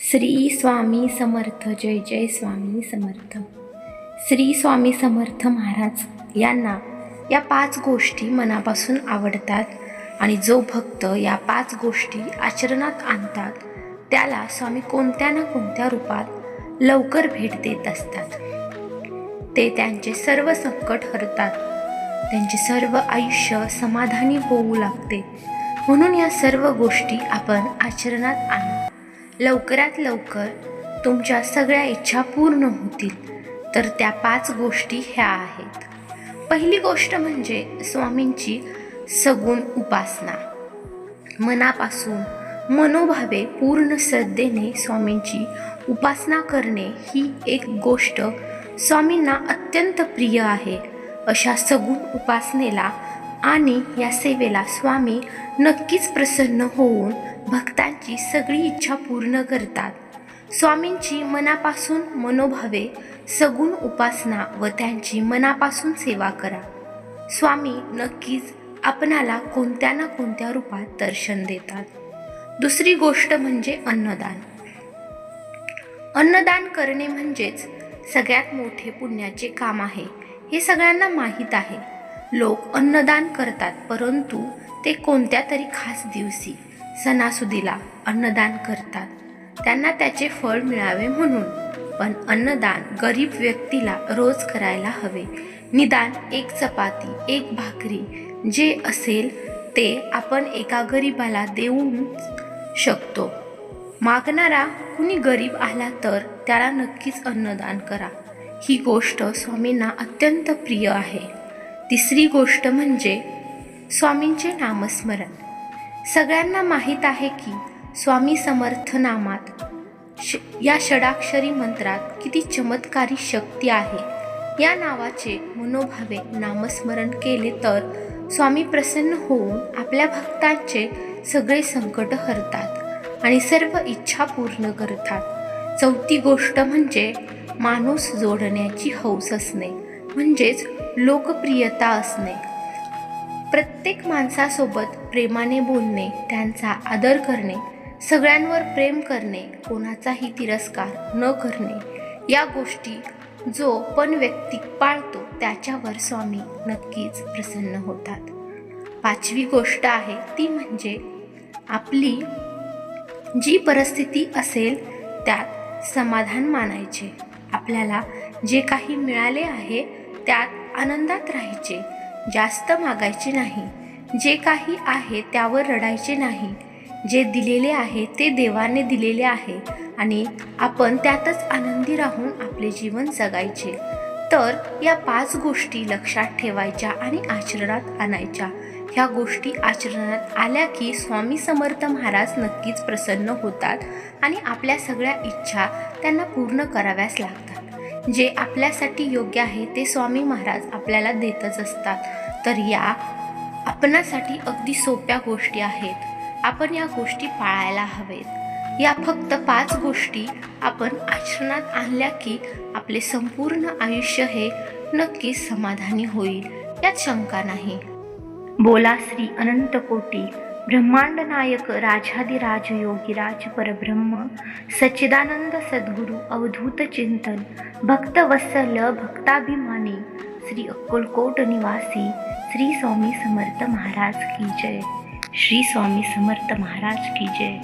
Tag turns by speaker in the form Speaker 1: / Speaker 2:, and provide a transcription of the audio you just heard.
Speaker 1: श्री स्वामी समर्थ जय जय स्वामी समर्थ. श्री स्वामी समर्थ महाराज यांना या पाच गोष्टी मनापासून आवडतात आणि जो भक्त या पाच गोष्टी आचरणात आणतात त्याला स्वामी कोणत्या ना कोणत्या रूपात लवकर भेट देत असतात. ते त्यांचे सर्व संकट हरतात. त्यांचे सर्व आयुष्य समाधानी होऊ लागते. म्हणून या सर्व गोष्टी आपण आचरणात आणतो लवकरात लवकर तुमच्या सगळ्या इच्छा पूर्ण होतील. तर त्या पाच गोष्टी ह्या आहेत. पहिली गोष्ट म्हणजे स्वामींची सगुण उपासना. मनापासून मनोभावे पूर्ण श्रद्धेने स्वामींची उपासना करणे ही एक गोष्ट स्वामींना अत्यंत प्रिय आहे. अशा सगुण उपासनेला आणि या सेवेला स्वामी नक्कीच प्रसन्न होऊन भक्तांची सगळी इच्छा पूर्ण करतात. स्वामींची मनापासून मनोभावे सगुण उपासना व त्यांची मनापासून सेवा करा. स्वामी नक्कीच आपणाला कोणत्या ना कोणत्या रूपात दर्शन देतात. दुसरी गोष्ट म्हणजे अन्नदान. अन्नदान करणे म्हणजेच सगळ्यात मोठे पुण्याचे काम आहे हे सगळ्यांना माहीत आहे. लोक अन्नदान करतात परंतु ते कोणत्या तरी खास दिवशी सणासुदीला अन्नदान करतात. त्यांना त्याचे फळ मिळावे म्हणून. पण अन्नदान गरीब व्यक्तीला रोज करायला हवे. निदान एक चपाती एक भाकरी जे असेल ते आपण एका गरीबाला देऊ शकतो. मागणारा कुणी गरीब आला तर त्याला नक्कीच अन्नदान करा. ही गोष्ट स्वामींना अत्यंत प्रिय आहे. तिसरी गोष्ट म्हणजे स्वामींचे नामस्मरण. सगळ्यांना माहीत आहे की स्वामी समर्थ नामात श या षडाक्षरी मंत्रात किती चमत्कारी शक्ती आहे. या नावाचे मनोभावे नामस्मरण केले तर स्वामी प्रसन्न होऊन आपल्या भक्तांचे सगळे संकट हरतात आणि सर्व इच्छा पूर्ण करतात. चौथी गोष्ट म्हणजे माणूस जोडण्याची हौस असणे म्हणजेच लोकप्रियता असणे. प्रत्येक माणसासोबत प्रेमाने बोलणे त्यांचा आदर करणे सगळ्यांवर प्रेम करणे कोणाचाही तिरस्कार न करणे या गोष्टी जो पण व्यक्ती पाळतो त्याच्यावर स्वामी नक्कीच प्रसन्न होतात. पाचवी गोष्ट आहे ती म्हणजे आपली जी परिस्थिती असेल त्यात समाधान मानायचे. आपल्याला जे काही मिळाले आहे त्यात आनंदात राहायचे. जास्त मागायचे नाही. जे काही आहे त्यावर रडायचे नाही. जे दिलेले आहे ते देवाने दिलेले आहे आणि आपण त्यातच आनंदी राहून आपले जीवन जगायचे. तर या पाच गोष्टी लक्षात ठेवायच्या आणि आचरणात आणायच्या. ह्या गोष्टी आचरणात आल्या की स्वामी समर्थ महाराज नक्कीच प्रसन्न होतात आणि आपल्या सगळ्या इच्छा त्यांना पूर्ण कराव्याच लागतात. जे आपल्यासाठी योग्य आहे ते स्वामी महाराज आपल्याला देतच असतात. तर या आपणासाठी अगदी सोप्या गोष्टी आहेत. आपण या गोष्टी पाळायला हवेत. या फक्त पाच गोष्टी आपण आचरणात आणल्या की आपले संपूर्ण आयुष्य हे नक्कीच समाधानी होईल. यात शंका नाही. बोला श्री अनंत कोटी. ब्रह्मांड नायक राजाधिराज योगीराज परब्रह्म सच्चिदानंद सद्गुरु अवधूत चिंतन भक्तवत्सल भक्ताभिमानी श्री अक्कलकोट निवासी श्री स्वामी समर्थ महाराज की जय. श्री स्वामी समर्थ महाराज की जय.